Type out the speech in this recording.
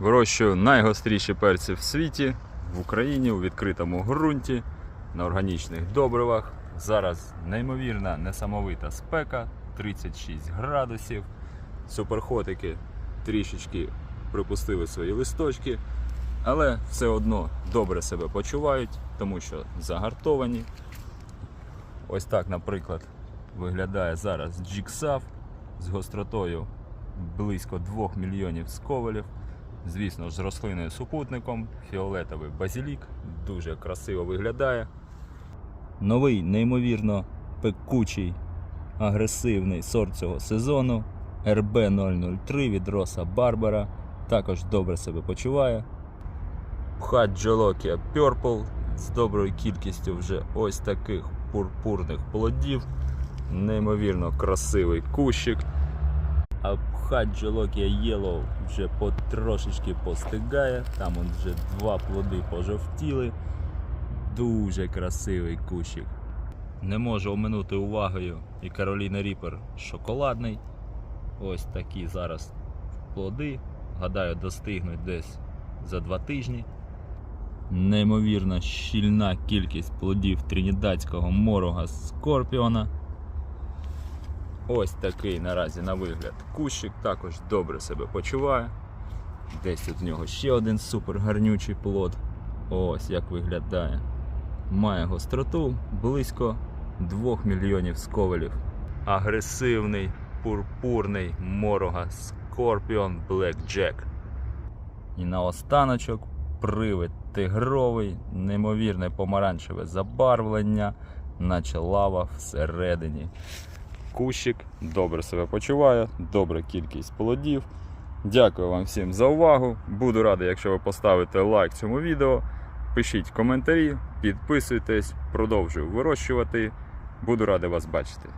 Вирощую найгостріші перці в світі в Україні у відкритому ґрунті на органічних добривах. Зараз неймовірна несамовита спека 36 градусів. Суперхотики трішечки припустили свої листочки, але все одно добре себе почувають, тому що загартовані. Ось так, наприклад, виглядає зараз джіксав з гостротою близько 2 мільйонів сковелів. Звісно з рослиною супутником, фіолетовий базилік, дуже красиво виглядає. Новий, неймовірно пекучий, агресивний сорт цього сезону RB003 від Роса Барбара. Також добре себе почуває. Пхаджолокія Purple з доброю кількістю вже ось таких пурпурних плодів. Неймовірно красивий кущик. А Пхаджолокія Yellow вже потрошечки постигає. Там он вже два плоди пожовтіли. Дуже красивий кущик. Не можу оминути увагою і Кароліна Ріпер шоколадний. Ось такі зараз плоди. Гадаю, достигнуть десь за два тижні. Неймовірно щільна кількість плодів тринідадського морога скорпіона. Ось такий наразі на вигляд кущик, також добре себе почуває. Десь тут в нього ще один супер гарнючий плод. Ось як виглядає. Має гостроту близько 2 мільйонів сковелів. Агресивний пурпурний морога Scorpion Blackjack. І наостаночок привид тигровий, неймовірне помаранчеве забарвлення, наче лава всередині. Кущик добре себе почуває, добра кількість плодів. Дякую вам всім за увагу. Буду радий, якщо ви поставите лайк цьому відео. Пишіть коментарі, підписуйтесь, продовжую вирощувати. Буду радий вас бачити.